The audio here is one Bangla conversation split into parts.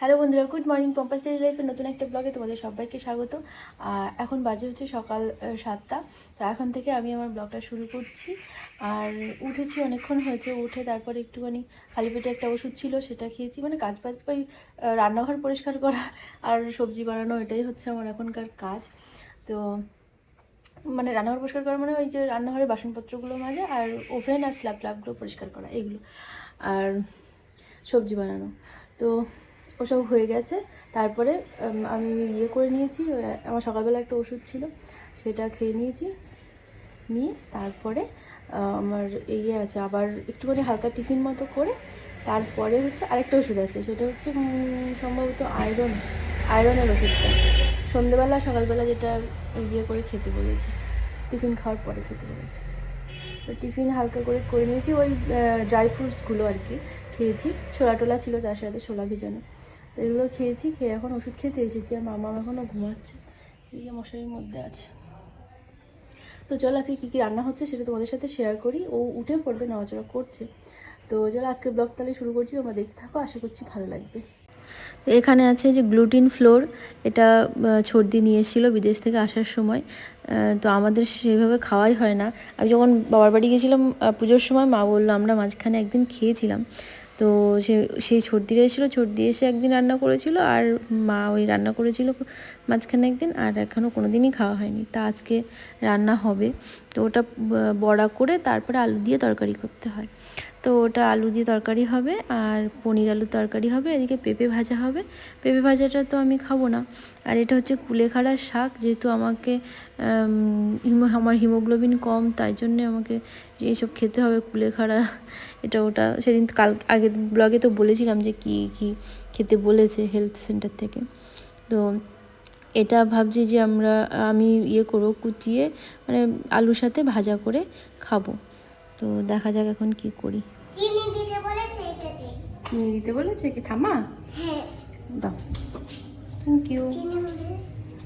হ্যালো বন্ধুরা গুড মর্নিং পম্পাস ডেলি লাইফের নতুন একটা ব্লগে তোমাদের সবাইকে স্বাগত। আর এখন বাজে হচ্ছে সকাল সাতটা। তো এখন থেকে আমি আমার ব্লগটা শুরু করছি। আর উঠেছি অনেকক্ষণ হয়েছে, উঠে তারপরে একটুখানি খালি পেটে একটা ওষুধ ছিল, সেটা খেয়েছি। মানে কাজ বাজ, ওই রান্নাঘর পরিষ্কার করা আর সবজি বানানো, এটাই হচ্ছে আমার এখনকার কাজ। তো মানে রান্নাঘর পরিষ্কার করা মানে ওই যে রান্নাঘরের বাসনপত্রগুলো মাঝে আর ওভেন আর স্ল্যাব ট্ল্যাবগুলো পরিষ্কার করা এগুলো আর সবজি বানানো। তো ওসব হয়ে গেছে। তারপরে আমি ইয়ে করে নিয়েছি আমার সকালবেলা একটা ওষুধ ছিল, সেটা খেয়ে নিয়েছি। নিয়ে তারপরে আমার ইয়ে আছে, আবার একটুখানি হালকা টিফিন মতো করে তারপরে হচ্ছে আরেকটা ওষুধ আছে, সেটা হচ্ছে সম্ভবত আয়রন, আয়রনের ওষুধটা। সন্ধেবেলা, সকালবেলা যেটা ইয়ে করে খেতে বলেছে। টিফিন খাওয়ার পরে খেতে বলেছে। তো টিফিন হালকা করে করে নিয়েছি। ওই ড্রাই ফ্রুটসগুলো আর কি খেয়েছি। ছোলা টোলা ছিল, তার সাথে ছোলা ভেজানো। তো এগুলো খেয়েছি, খেয়ে এখন ওষুধ খেতে এসেছি। আর মামা এখনও ঘুমাচ্ছে। যে মশারির মধ্যে আছে। তো চল আজকে কী কী রান্না হচ্ছে সেটা তোমাদের সাথে শেয়ার করি। ও উঠে পড়বে, নড়াচড়া করছে। তো চলো আজকের ব্লগ তাহলে শুরু করছি। তোমরা দেখতে থাকো। আশা করছি ভালো লাগবে। তো এখানে আছে যে গ্লুটিন ফ্লোর, এটা ছর্দি নিয়ে এসেছিল বিদেশ থেকে আসার সময়। তো আমাদের সেভাবে খাওয়াই হয় না। আমি যখন বাবার বাড়ি গেছিলাম পুজোর সময় মা বলল, আমরা মাঝখানে একদিন খেয়েছিলাম। তো সে, সেই ছর্দিটা এসেছিল ছর্দি এসে একদিন রান্না করেছিল, আর মা ওই রান্না করেছিল মাঝখানে একদিন, আর এখনও কোনো দিনই খাওয়া হয়নি। তা আজকে রান্না হবে। তো ওটা বড়া করে তারপরে আলু দিয়ে তরকারি করতে হয়। তো ওটা আলু দিয়ে তরকারি হবে আর পনির আলুর তরকারি হবে, এদিকে পেঁপে ভাজা হবে। পেঁপে ভাজাটা তো আমি খাব না। আর এটা হচ্ছে কুলেখাড়ার শাক, যেহেতু আমাকে আমার হিমোগ্লোবিন কম, তাই জন্যে আমাকে এইসব খেতে হবে কুলেখাড়া। এটা ওটা সেদিন কাল, আগের ব্লগে তো বলেছিলাম যে কি কি খেতে বলেছে হেলথ সেন্টার থেকে। তো এটা ভাবছি যে আমরা আমি ইয়ে করব কুচিয়ে মানে আলুর সাথে ভাজা করে খাব। তো দেখা যাক এখন কি করি। চিনি দিতে বলেছে এটাতে চিনি দিতে বলেছে কি ঠামা হ্যাঁ। দাও। থ্যাংক ইউ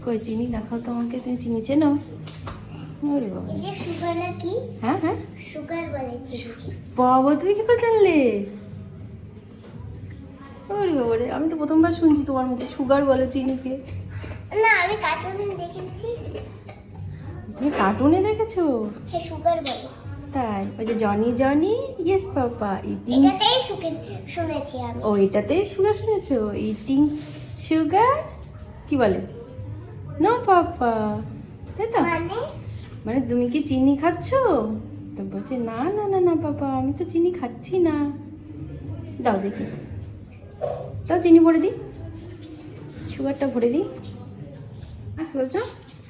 কই চিনি? দেখাও তো আমাকে তুমি চিনি চেনো? ওরে বাবা। সুগার হ্যাঁ হ্যাঁ। সুগার বলেছে বাবা তুমি কি করে জানলে? ওরে বাবা রে আমি তো প্রথমবার শুনছি তোমার মুখে সুগার বলে চিনিকে। না আমি কার্টুনে দেখেছি। তুমি কার্টুনে দেখেছ? হ্যাঁ সুগার বলে তাই ওই যে Johnny Johnny yes papa eating এটাতেই শুকে শুনেছি আমি। ও এটাতে সুগার শুনেছো? ইটিং সুগার কি বলে? নো পাপা তাই তো? মানে? মানে তুমি কি চিনি খাচ্ছো? তো বলছে না না না না পাপা আমি তো চিনি খাচ্ছি না। দাও দেখি। দাও চিনি ভরে দিই। সুগারটা ভরে দিই। বলছো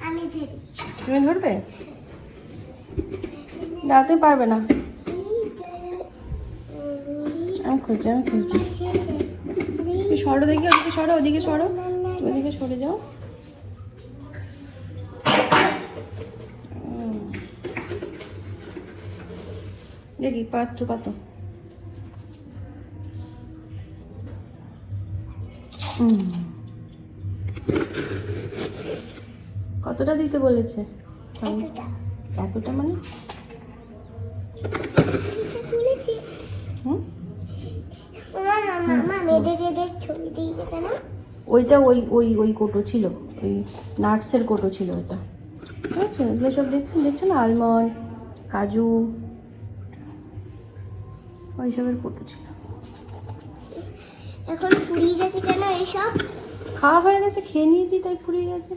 আমি ধরি। তুমি ধরবে? দাও তুমি পারবে না। আমি খুঁজছি আমি খুঁজছি। সরো দেখি ওদিকে সরো ওদিকে সরো। ওদিকে সরে যাও। দেখি পাচ্ছ কত উম। কতটা দিতে বলেছে? এতটা। মানে? ওইটা ওই ওই ওই কোটো ছিল। ওই নাটসের কোটো ছিল ওটা ঠিক আছে এগুলো সব দেখছেন? দেখছ না আলমন্ড কাজু ওইসবের কোটো ছিল। এখন ফুরিয়ে গেছে কেন এইসব? খাওয়া হয়ে গেছে খেয়ে নিয়েছি তাই ফুরিয়ে গেছে।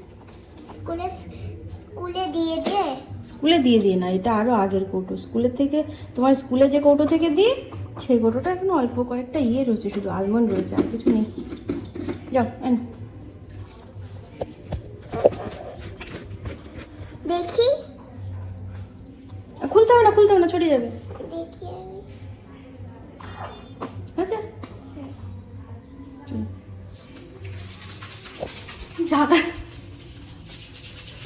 স্কুলে স্কুলে দিয়ে দিয়ে স্কুলে দিয়ে দিয়ে না এটা আরও আগের কৌটো। স্কুলের থেকে তোমার স্কুলে যে কৌটো থেকে দিই সেই কৌটোটা এখন অল্প কয়েকটা ইয়ে রয়েছে শুধু আলমন্ড রয়েছে আর কিছু নেই। যাও এন। দেখি। খুলতে হবে না খুলতে হবে না ছড়িয়ে যাবে। দেখি আমি। আচ্ছা। ঝাঁকা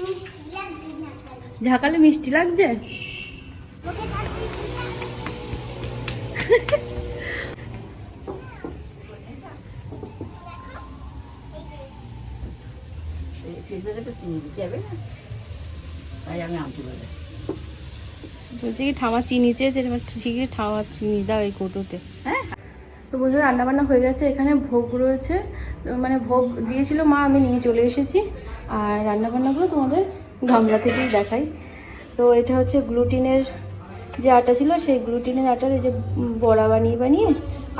মিষ্টি লাগবে ঝাঁকালে। ঝাঁকালে মিষ্টি লাগছে ওকে কাছে ফ্রিজে তো চিনি দিতে হবে না তাই আমি মিষ্টি লাগছে? বলছি কি ঠামা চিনি চেয়েছে ঠিকই ঠামা চিনি দাও এই কৌটোতে। হ্যাঁ? তো বন্ধুরা রান্নাবান্না হয়ে গেছে। এখানে ভোগ রয়েছে। মানে ভোগ দিয়েছিল মা আমি নিয়ে চলে এসেছি। আর রান্নাবান্নাগুলো তোমাদের গামলা থেকেই দেখাই। তো এটা হচ্ছে গ্লুটিনের যে আটা ছিল, সেই গ্লুটিনের আটার এই যে বড়া বানিয়ে বানিয়ে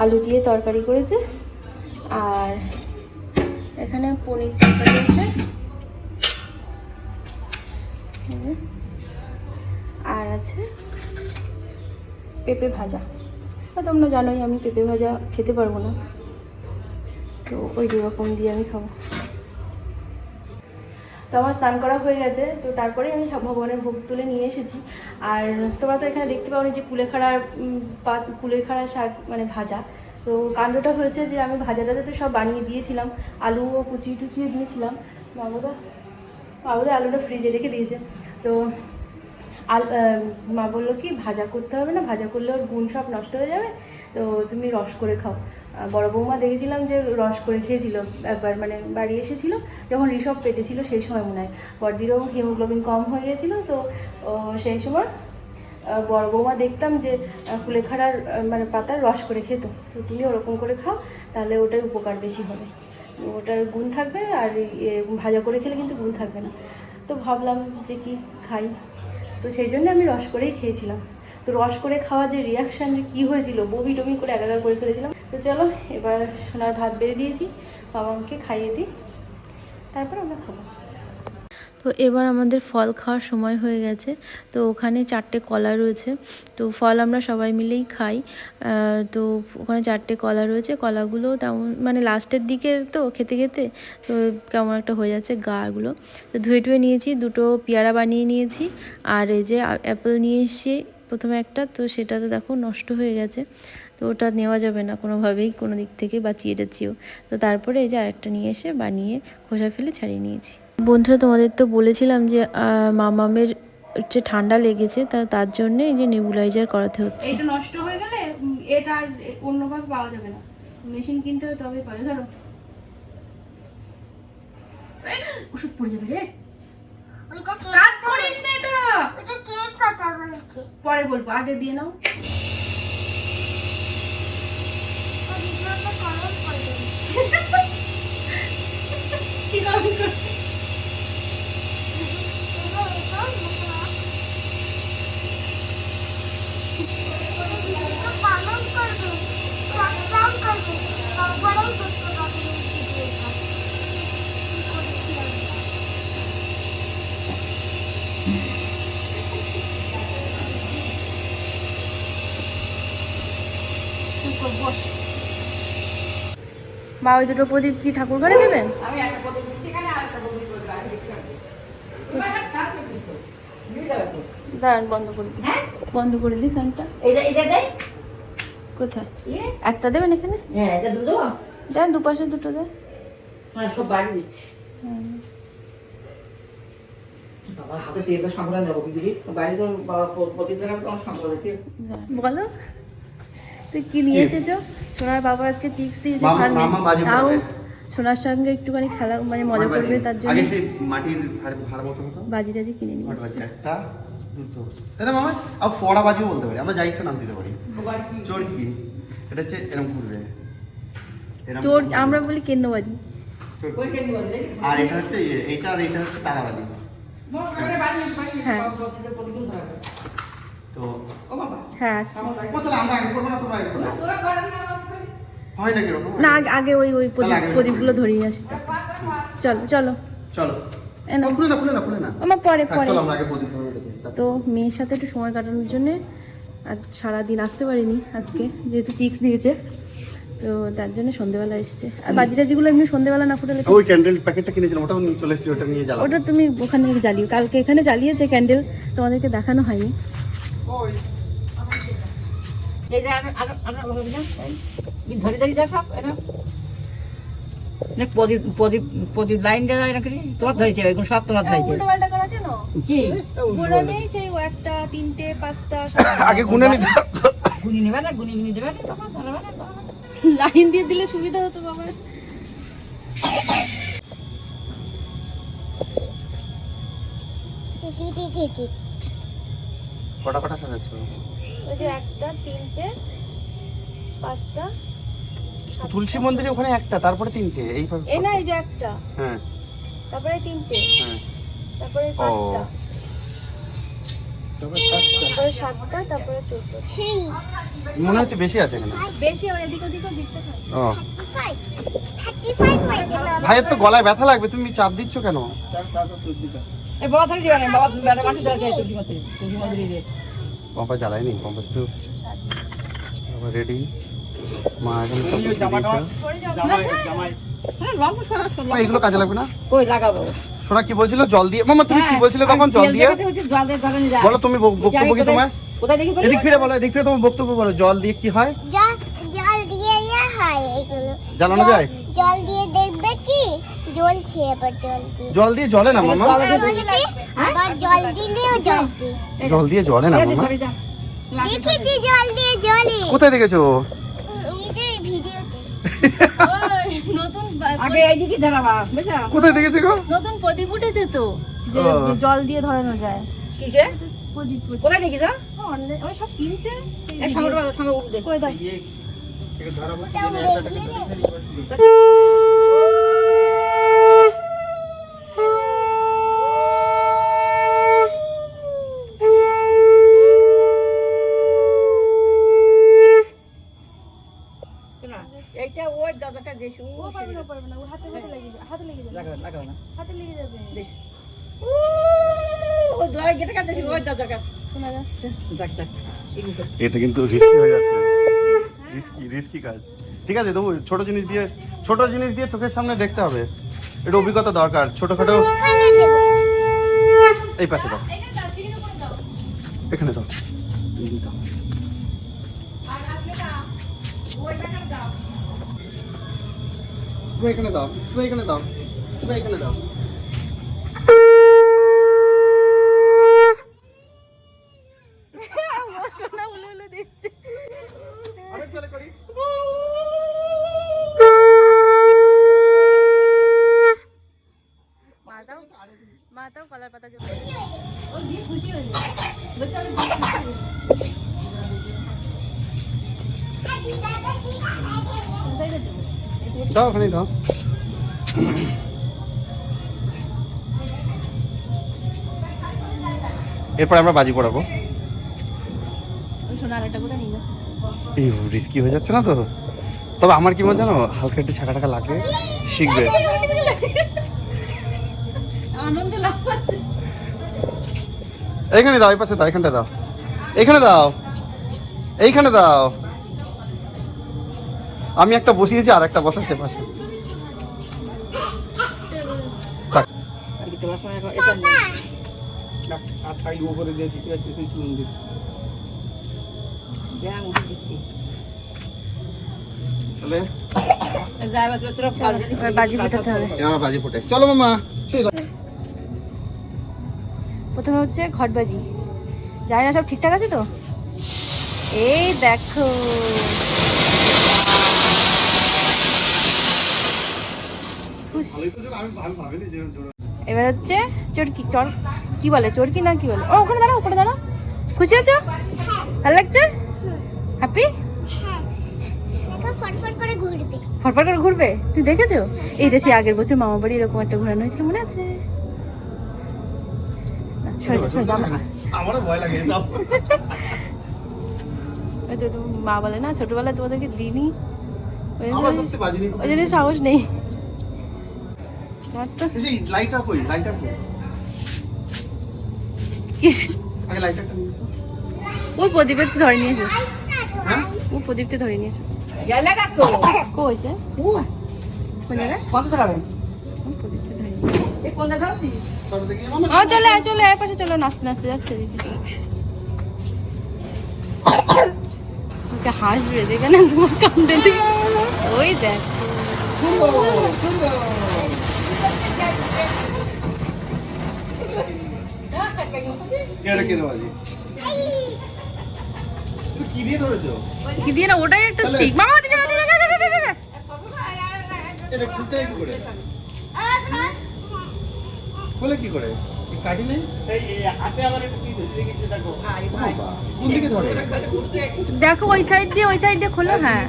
আলু দিয়ে তরকারি করেছে। আর এখানে পনির তরকারি আছে। আর আছে পেঁপে ভাজা। তো তোমরা জানোই আমি পেঁপে ভাজা খেতে পারব না। তো ওই রকম দিয়ে আমি খাব। তো আমার স্নান করা হয়ে গেছে। তো তারপরেই আমি ভগবানের ভোগ তুলে নিয়ে এসেছি। আর তোমরা তো এখানে দেখতে পাওনি যে কুলেখাড়ার পাত কুলেখাড়া শাক মানে ভাজা। তো কাণ্ডটা হয়েছে যে আমি ভাজাটাতে তো সব বানিয়ে দিয়েছিলাম। আলুও কুচিয়ে টুচিয়ে দিয়েছিলাম। বাবুদা বাবুদা আলুটা ফ্রিজে রেখে দিয়েছে। তো আল মা বলল কি, ভাজা করতে হবে না, ভাজা করলে ওর গুণ সব নষ্ট হয়ে যাবে। তো তুমি রস করে খাও। বড় বৌমা দেখেছিলাম যে রস করে খেয়েছিল, একবার মানে বাড়ি এসেছিল, যখন ঋষভ পেটে ছিল সেই সময় মনে হয়। বড়দিরও হিমোগ্লোবিন কম হয়ে গেছিল তো সেই সময় বড় বৌমা দেখতাম যে কুলেখাড়ার মানে পাতার রস করে খেত। তো তুমি ওরকম করে খাও, তাহলে ওটাই উপকার বেশি হবে। ওটার গুণ থাকবে আর ভাজা করে খেলে কিন্তু গুণ থাকবে না। তো ভাবলাম যে কি খাই? তো সেই জন্য আমি রস করেই খেয়েছিলাম। তো রস করে খাওয়া যে রিয়াকশান কী হয়েছিল, বমি টমি করে একাকার করে ফেলেছিলাম তো চলো, এবার সোনার ভাত বেড়ে দিয়েছি, বাবাকে খাইয়ে দিই, তারপর আমরা খাব। তো এবার আমাদের ফল খাওয়ার সময় হয়ে গেছে। তো ওখানে চারটে কলা রয়েছে। তো ফল আমরা সবাই মিলেই খাই। তো ওখানে চারটে কলা রয়েছে। কলাগুলো তেমন মানে লাস্টের দিকে তো খেতে খেতে, তো কেমন একটা হয়ে যাচ্ছে গাগুলো। তো ধুয়ে টুয়ে নিয়েছি, দুটো পেয়ারা বানিয়ে নিয়েছি। আর এই যে অ্যাপেল নিয়ে এসেছি প্রথমে একটা, তো সেটা তো দেখো নষ্ট হয়ে গেছে। তো ওটা নেওয়া যাবে না কোনোভাবেই, কোনো দিক থেকে বাঁচিয়ে টাচিয়েও। তো তারপরে এই যে আরেকটা নিয়ে এসে বানিয়ে খোসা ফেলে ছাড়িয়ে নিয়েছি। বন্ধুরা, তোমাদের তো বলেছিলাম যে মামামের হচ্ছে ঠান্ডা লেগেছে, তা, তার জন্য এই যে নেবুলাইজার করাতে হচ্ছে। এটা নষ্ট হয়ে গেলে এটা আর অন্যভাবে পাওয়া যাবে না। মেশিন কিনতে হবে তবে পাওয়া ধরো। ওষুধ পড়ে যাবে রে। কাজ করিস না এটা। পরে বলব আগে দিয়ে নাও। কমেন্ট কি করবি কমেন্ট করবে করবে সবাই দেখতে পাবে এই ভিডিওটা কি করেছি আমরা চুপ কর, বস। মা ওই দুটো প্রদীপ কি ঠাকুর ঘরে দেবেন আমি একটা আর একটা করবে। দাঁড়ান বন্ধ করে দিই। হ্যাঁ? বন্ধ করে দিই ফ্যানটা। এইটা এটা দেয়? কোথায়? ইয়ে? একটা দেবেন এখানে? হ্যাঁ এটা দুটো দেন দুপাশে দুটো দেন। হ্যাঁ সব বাড়ি দিচ্ছি। বাবা হাতে তেল তো সামলা নেব কি করি বাবা প্রদীপ দেখাবে তোমার সামলা দিতে বলো। তুই কি নিয়ে এসেছ সোনার বাবা আজকে চিপস দিয়েছে তাও সোনার সঙ্গে একটুখানি খেলা মানে মজা করবে তার জন্য আগে সেই মাটির বাজি টাজি কিনে নিয়ে কট এসেছে। বাজি একটা দুটো তাই মামা আর ফড়া বাজিও বলতে পারি আমরা যা ইচ্ছা নাম দিতে পারি চোর কি এটা হচ্ছে এরম ঘুরবে চোর আমরা বলি কেন্ন বাজি চোর ওই ঘুরবে। কেন বলে দেখি আর এটা হচ্ছে ইয়ে, এইটা আর এইটা হচ্ছে তালাবাজি মোর ওখানে বাড়ি নেই, বাড়ি নেই, হ্যাঁ। বাবা প্রদীপের প্রদীপ ধরাবে তো হ্যাঁ না আগে করব তোরা তোরা বাড়ি না আমার বাড়ি। হয় না না আগে- আগে ওই ওই প্রদীপ প্রদীপগুলো ধরিয়ে আসি চলো চলো। চলো। আমার পরে পরে। চলো আমরা আগে প্রদীপ ধরে রেখেছি তারপর। তো মেয়ের সাথে একটু সময় কাটানোর জন্যে আর সারাদিন আসতে পারিনি আজকে যেহেতু চিক্স দিয়েছে। তো তার জন্য সন্ধেবেলা এসছে। আর বাজি টাজিগুলো এমনি সন্ধেবেলা না ফুটালে ওই ক্যান্ডেল প্যাকেটটা কিনেছিলাম ওটাও নিয়ে চলে এসেছি ওটা নিয়ে জ্বালাবো। ওটা তুমি ওখানে জ্বালিও। কালকে এখানে জ্বালিয়েছে ক্যান্ডেল তোমাদেরকে দেখানো হয়নি। এই যে আরও আরও আরও হবে না? এই ধরে ধরে যা সব এটা প্রদীপ প্রদীপ প্রদীপ লাইন দেওয়া যায় নাকি তোমার ধরেছে এগুলো সব তোমার ধরেছে পাল্টা করা কেন? কি? গোড়া নেই সেই একটা তিনটে পাঁচটা আগে গুনে নিতে গুনি নেবে না গুনি গুনি দেবে না তোমার ধরবে না লাইন দিয়ে দিলে সুবিধা হতো বাবার। টি টি টি টি কটা কটা সাজাচ্ছ? ওই যে একটা তিনটে পাঁচটা তুলসী মন্দিরে ওখানে একটা তারপরে তিনটে এই না এই যে একটা। হ্যাঁ। তারপরে তিনটে। হ্যাঁ। তারপরে পাঁচটা। তারপরে সাতটা। তারপরে চোদ্দ মনে হচ্ছে বেশি আছে এখানে। বেশি আমার এদিক ওদিকেও দেখতে ও। ফাইভ থার্টি ফাইভ হয়েছে বাবা ভাইয়ের তো গলায় ব্যথা লাগবে তুমি চাপ দিচ্ছ কেন? এই বাবা থালি দিবা না বাবা বেটা মাটি দরকার তুলসী মন্দিরে তুলসী মন্দিরে যে পম্পা জ্বালায়নি পম্পা শুধু রেডি মা এখন সব কিছু দিয়েছে। হ্যাঁ এগুলো কাজে লাগবে না? কই লাগাবো? সোনা কি বলছিল? জল দিয়ে। মামা তুমি কি হ্যাঁ, বলছিলে তখন? জল দিয়ে। বলো তুমি বক্তব্য কি তোমার কোথায়- কোথায় দেখি এদিক ফিরে বলো এদিক ফিরে তোমার বক্তব্য বলো। জল দিয়ে কি হয়? জল জল দিয়ে ইয়ে হয় এগুলো। জ্বালানো যায়? জল দিয়ে জ্বলছে এবার জল দিয়ে জল দিয়ে জলে না মামা? জল দিয়ে আবার জল দিলেও জ্বলবে। জল দিয়ে জলে না মামা? দেখেছি জল দিয়ে জ্বলে। কোথায় দেখেছ? ওই ভিডিওতে। নতুন আগে এইদিকে ধরাবা বুঝলা কোথায় দেখেছ গো? নতুন প্রদীপ উঠেছে তো যে জল দিয়ে ধরানো যায়। প্রদীপ। কোথায় সব কিনছে। উঠবা, সঙ্গে উঠবে কই দাও ওটা উড়ে গিয়ে শোনা, এইটা ওই দাদাটা দেশ পারবে না ও পারবে না ও হাতে হাতে লেগে যাবে হাতে লেগে যাবে। লাগাও লাগাও না। হাতে লেগে যাবে। দেশ ওই গেটে কাছে ওই দাদার কাছে। শোনা যাচ্ছে। যাক যাক। এটা কিন্তু রিস্কি হয়ে যাচ্ছে। রিস্কি রিস্কি কাজ। ঠিক আছে তবু ছোট জিনিস দিয়ে ছোট জিনিস দিয়ে চোখের সামনে দেখতে হবে। এটা অভিজ্ঞতা দরকার। ছোটখাটো এই পাশে দাও। এখানে দাও এই দাও। তুমি এখানে দাও তুমি এখানে দাও তুমি এখানে দাও। মাতাও কলার পাতা জমে খুশি দাও ওখানে দাও। এরপর আমরা বাজি পড়াবো। রিস্কি হয়ে যাচ্ছে না তো? তবে আমার কি মনে জানো? হালকা একটু ছাকা টাকা লাগে শিখবে। এইখানে দাও এই পাশে দাও এখানটা দাও। এইখানে দাও। এইখানে দাও। আমি একটা বসিয়েছি আর একটা বসাচ্ছে পাশে। চলো প্রথমে হচ্ছে ঘটবাজি। জানি না সব ঠিকঠাক আছে তো? এই দেখো। উস, এবার হচ্ছে চরকি চর কি বলে চরকি না কি বলে? ও ওখানে দাঁড়াও ওখানে দাঁড়াও। খুশি আছো ভালো লাগছে? হ্যাপি হ্যাঁ ফটফট করে ঘুরবে। ফটফট করে ঘুরবে তুই দেখেছ? এইটা সে আগের বছর মামা বাড়ি এরকম একটা ঘোরানো হয়েছিল মনে আছে? মা বলে না ছোটবেলায় তোমাদেরকে দিইনি। ওই আমার জন্য- করতে বাজি নেই ওই জন্য সাহস নেই। তোমার তো এই লাইটার কই? লাইটার কই? আগে লাইটারটা নিয়ে এসো ওই প্রদীপের তো ধরে নিয়েছো হ্যাঁ? ও প্রদীপতে ধরে গেলে গাছ তো কত ও, চলো চলে আয় চলে আয় পাশে চলো নাচতে নাচতে যাচ্ছে দিদি। ওকে হাসবে দেখে না তোমার কামড়ে দিকে ওই দেখ। সুন্দর সুন্দর কেড়ে কেড়ে বাজি তুমি কি দিয়ে ধরেছো? কি দিয়ে না ওটাই একটা স্টিক মামা দিকে দিকে দিকে দিকে দিকে এটা খুলতে কি করে? খুলে কি করে? কাটি নেই? কোন দিকে ধরে? দেখো ওই সাইড দিয়ে ওই সাইড দিয়ে খোলো হ্যাঁ।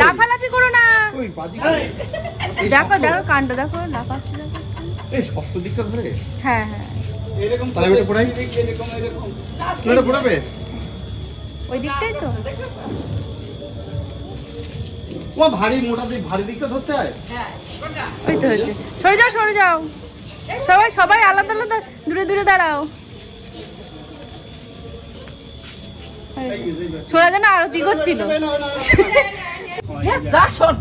লাফালাফি করো না। ওই দেখো দেখো কাণ্ড দেখো লাফাচ্ছি দেখো এই শক্ত দিকটা ধরে? হ্যাঁ হ্যাঁ। তাহলে এটা পড়াই। এটা পড়াবে? ওই দিকটাই তো। ও ভারী মোটা দিক ভারী দিকটা ধরতে হয়? ওই তো হচ্ছে সরে যাও সরে যাও। সবাই সবাই আলাদা আলাদা দূরে দূরে দাঁড়াও। সরে যেন আরতি করছিল যা শোন।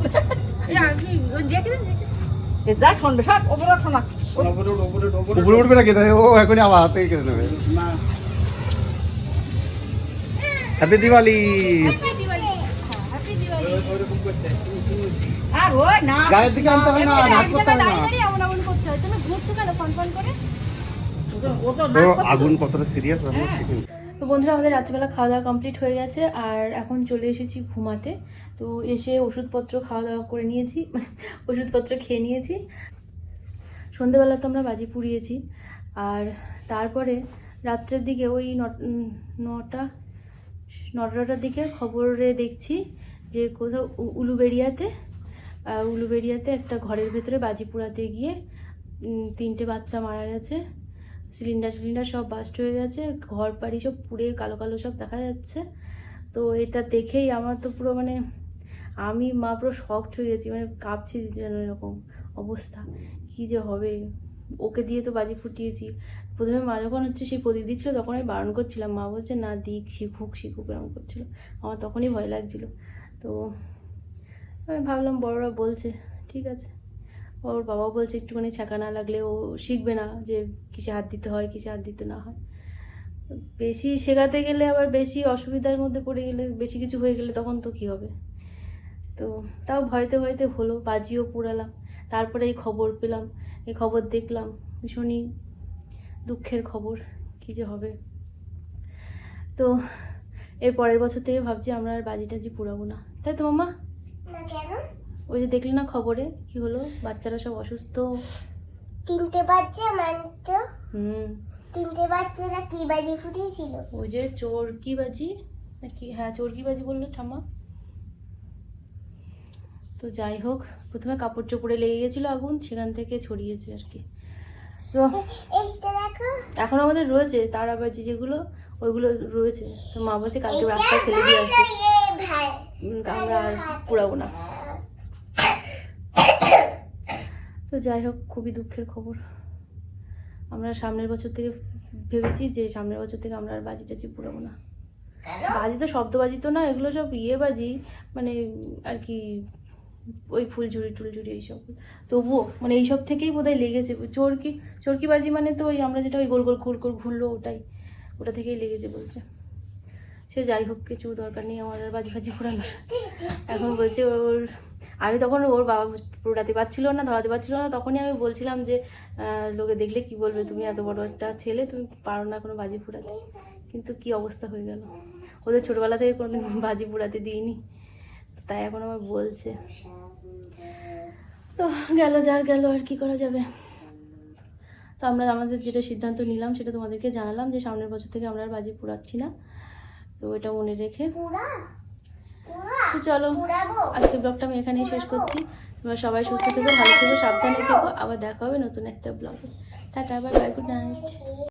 যা শুনবে সব ওপরে ওঠো না উপরে উঠবে না কেটে ও এখনই আমার হাত থেকে কেটে নেবে। হ্যাপি দিওয়ালি আর গায়ের দিকে আনতে হয় না নাচ করতে হয় না। ঘুরছো কেন? ফন ফন করে? ও আগুন কতটা সিরিয়াস তো বন্ধুরা আমাদের রাত্রিবেলা খাওয়া দাওয়া কমপ্লিট হয়ে গেছে আর এখন চলে এসেছি ঘুমাতে। তো এসে ওষুধপত্র খাওয়া দাওয়া করে নিয়েছি মানে ওষুধপত্র খেয়ে নিয়েছি। সন্ধেবেলা তো আমরা বাজি পুড়িয়েছি। আর তারপরে রাত্রের দিকে ওই নটা, নটাটার দিকে খবরে দেখছি যে কোথাও উলুবেড়িয়াতে উলুবেড়িয়াতে একটা ঘরের ভেতরে বাজি পোড়াতে গিয়ে তিনটে বাচ্চা মারা গেছে। সিলিন্ডার সিলিন্ডার সব বাস্ট হয়ে গেছে, ঘর বাড়ি সব পুড়ে কালো কালো সব দেখা যাচ্ছে। তো এটা দেখেই আমার তো পুরো মানে আমি মা পুরো শকড হয়ে গেছি মানে কাঁপছি যেন এরকম অবস্থা। কী যে হবে? ওকে দিয়ে তো বাজি ফুটিয়েছি। প্রথমে মা যখন হচ্ছে সেই প্রদীপ দিচ্ছিল, তখন আমি বারণ করছিলাম। মা বলছে, না, দিক, শিখুক শিখুক, এরকম করছিল। আমার তখনই ভয় লাগছিল। তো আমি ভাবলাম, বড়রা বলছে, ঠিক আছে। ওর বাবা বলছে, একটুখানি ছ্যাঁকা না লাগলে ও শিখবে না যে কিসে হাত দিতে হয়, কিসে হাত দিতে না হয়। বেশি শেখাতে গেলে, আবার বেশি অসুবিধার মধ্যে পড়ে গেলে, বেশি কিছু হয়ে গেলে তখন তো কী হবে? তো তাও ভয়তে ভয়তে হলো, বাজিও পুরালাম। তারপরে এই খবর পেলাম এই খবর দেখলাম ভীষণই দুঃখের খবর কী যে হবে। তো এর পরের বছর থেকে ভাবছি আমরা আর বাজি টাজি পুরাবো না। তাই তো মামা ওই যে দেখলি না খবরে কি হলো? বাচ্চারা সব অসুস্থ। তিনটে বাচ্চা মানত হুম। তিনটে বাচ্চারা কি বাজি ফুটিয়েছিল? ওই যে চোরকি বাজি? নাকি হ্যাঁ চোরকি বাজি বলল ঠাম্মা? তো যাই হোক প্রথমে কাপড় চোপড়ে লেগে গেছিল আগুন সেখান থেকে ছড়িয়েছে আর কি। তো এখন আমাদের রয়েছে তারাবাজি যেগুলো ওইগুলো রয়েছে। তো মা বলছে কালকে রাস্তায় ফেলে দিয়ে আসব। এ আমরা আর পুরাবো না। তো যাই হোক খুবই দুঃখের খবর। আমরা সামনের বছর থেকে ভেবেছি যে সামনের বছর থেকে আমরা আর বাজি টাজি পুরাবো না বাজি তো শব্দবাজি তো না এগুলো সব ইয়ে বাজি মানে আর কি ওই ফুলঝুরি টুলঝুরি এইসব। তবুও মানে এইসব থেকেই বোধহয় লেগেছে। চোরকি, চরকিবাজি মানে তো ওই আমরা যেটা ওই গোল গোল গোল গোল ঘুরলো ওটাই। ওটা থেকেই লেগেছে বলছে। সে যাই হোক, কিছু দরকার নেই আমার আর বাজি ফাজি ঘোরানোর। এখন বলছে ওর, আমি তখন ওর বাবা পুরাতে পারছিল না, ধরাতে পারছিল না। তখনই আমি বলছিলাম যে লোকে দেখলে কি বলবে, তুমি এত বড় একটা ছেলে, তুমি পারো না কোনো বাজি ফুরাতে কিন্তু কি অবস্থা হয়ে গেল। ওদের ছোটবেলা থেকে কোনোদিন বাজি পুড়াতে দিইনি। তাই এখন আমার বলছে। তো গেল যার গেল আর কি করা যাবে? তো আমরা আমাদের যেটা সিদ্ধান্ত নিলাম সেটা তোমাদেরকে জানালাম যে সামনের বছর থেকে আমরা আর বাজি পুড়াচ্ছি না। তো এটা মনে রেখে তো চলো আজকের ব্লগটা আমি এখানেই শেষ করছি। তোমরা সবাই সুস্থ থেকো ভালো থেকো সাবধানে থেকো। আবার দেখা হবে নতুন একটা ব্লগে। Tata bye bye good night